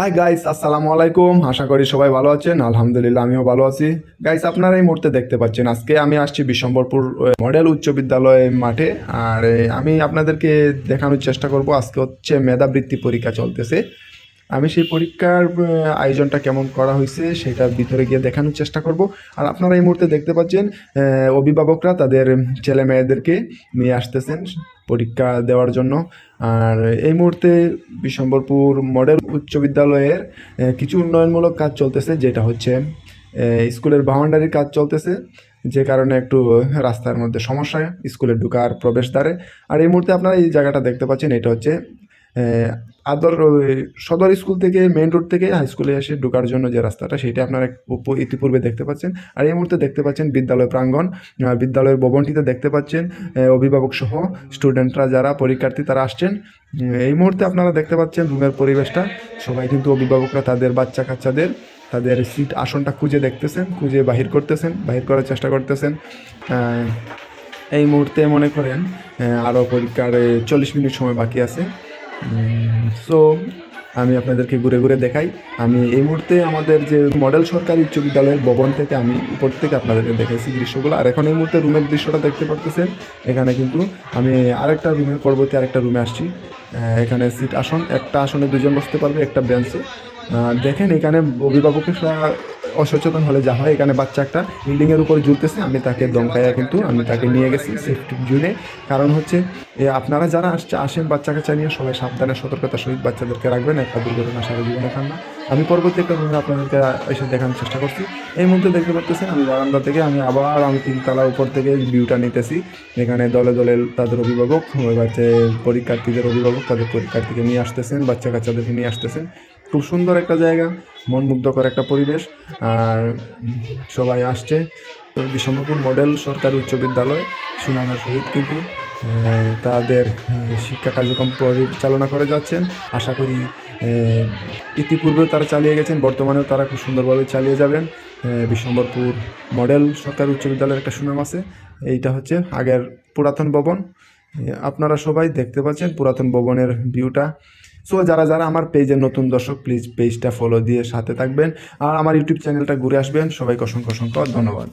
Hi guys আসসালামু আলাইকুম। আশা করি সবাই ভালো আছেন। আলহামদুলিল্লাহ, আমিও ভালো আছি। গাইস আপনারা এই মুহূর্তে দেখতে পাচ্ছেন, আজকে আমি আসছি বিশ্বম্বরপুর মডেল উচ্চ বিদ্যালয় মাঠে। আর আমি আপনাদেরকে দেখানোর চেষ্টা করব। আজকে হচ্ছে মেধাবৃত্তি পরীক্ষা চলতেছে। আমি সেই পরীক্ষার আয়োজনটা কেমন করা হয়েছে সেটা ভিতরে গিয়ে দেখানোর চেষ্টা করব। আর আপনারা এই মুহূর্তে দেখতে পাচ্ছেন অভিভাবকরা তাদের ছেলে মেয়েদেরকে নিয়ে আসতেছেন পরীক্ষা দেওয়ার জন্য। আর এই মুহূর্তে বিশ্বম্বরপুর মডেল উচ্চ বিদ্যালয়ের কিছু উন্নয়নমূলক কাজ চলতেছে, যেটা হচ্ছে স্কুলের বাউন্ডারির কাজ চলতেছে, যে কারণে একটু রাস্তার মধ্যে সমস্যা, স্কুলে ঢুকার প্রবেশদ্বারে। আর এই মুহূর্তে আপনারা এই জায়গাটা দেখতে পাচ্ছেন, এটা হচ্ছে আদর সদর স্কুল থেকে মেইন রোড থেকে হাই স্কুলে এসে ঢোকার জন্য যে রাস্তাটা, সেটা আপনারা ইতিপূর্বে দেখতে পাচ্ছেন। আর এই মুহূর্তে দেখতে পাচ্ছেন বিদ্যালয় প্রাঙ্গণ। বিদ্যালয়ের ভবনটিতে দেখতে পাচ্ছেন অভিভাবক সহ স্টুডেন্টরা যারা পরীক্ষার্থী, তারা আসছেন। এই মুহূর্তে আপনারা দেখতে পাচ্ছেন রুমের পরিবেশটা। সবাই কিন্তু অভিভাবকরা, তাদের বাচ্চা কাচ্চাদের তাদের সিট আসনটা খুঁজে দেখতেছেন, খুঁজে বাহির করতেছেন, বাহির করার চেষ্টা করতেছেন। এই মুহূর্তে মনে করেন আরও পরীক্ষার চল্লিশ মিনিট সময় বাকি আছে। সো আমি আপনাদেরকে ঘুরে ঘুরে দেখাই। আমি এই মুহূর্তে আমাদের যে মডেল সরকারি উচ্চ বিদ্যালয়ের ভবন থেকে আমি উপর থেকে আপনাদেরকে দেখাইছি দৃশ্যগুলো। আর এখন এই মুহূর্তে রুমের দৃশ্যটা দেখতে পারতেছেন। এখানে কিন্তু আমি আরেকটা রুমের পরবর্তী আরেকটা রুমে আসছি। এখানে সিট আসন, একটা আসনে দুজন বসতে পারবে, একটা বেঞ্চে। দেখেন এখানে অভিভাবকেরা অসচেতন হলে যা হয়, এখানে বাচ্চা একটা বিল্ডিংয়ের উপরে ঝুলতেছে। আমি তাকে দমকাইয়া কিন্তু আমি তাকে নিয়ে গেছি সেফটি জুনে কারণ হচ্ছে আপনারা যারা আসছে, আসেন বাচ্চা কাচ্চা নিয়ে সবাই সাবধানে সতর্কতার সহিত বাচ্চাদেরকে রাখবেন। একটা দুর্ঘটনা সারা জীবনে খান না। আমি পরবর্তী একটা রুমে আপনাদেরকে এসে দেখানোর চেষ্টা করছি। এই মুহূর্তে দেখতে পাচ্ছেন, আমি বারান্দা থেকে, আমি আবার আমি তিনতলা উপর থেকে ভিউটা নিতেছি। এখানে দলে দলে তাদের অভিভাবক বাচ্চা পরীক্ষার্থীদের অভিভাবক, তাদের পরীক্ষার্থীকে নিয়ে আসতেছেন বাচ্চা কাচ্চাদেরকে নিয়ে আসতেছেন। খুব সুন্দর একটা জায়গা, মন মুগ্ধকর একটা পরিবেশ, আর সবাই আসছে। তো মডেল সরকারি উচ্চ বিদ্যালয়, সুনামের সহিত কিন্তু তাদের শিক্ষা কার্যক্রম পরিচালনা করে যাচ্ছেন। আশা করি ইতিপূর্বেও তারা চালিয়ে গেছেন, বর্তমানেও তারা খুব সুন্দরভাবে চালিয়ে যাবেন। বিশ্বম্বরপুর মডেল সরকারি উচ্চ বিদ্যালয়ের একটা সুনাম আছে। এইটা হচ্ছে আগের পুরাতন ভবন। আপনারা সবাই দেখতে পাচ্ছেন পুরাতন ভবনের ভিউটা। সো যারা যারা আমার পেজের নতুন দর্শক প্লিজ পেজটা ফলো দিয়ে সাথে থাকবেন। আর আমার ইউটিউব চ্যানেলটা ঘুরে আসবেন। সবাইকে অসংখ্য অসংখ্য ধন্যবাদ।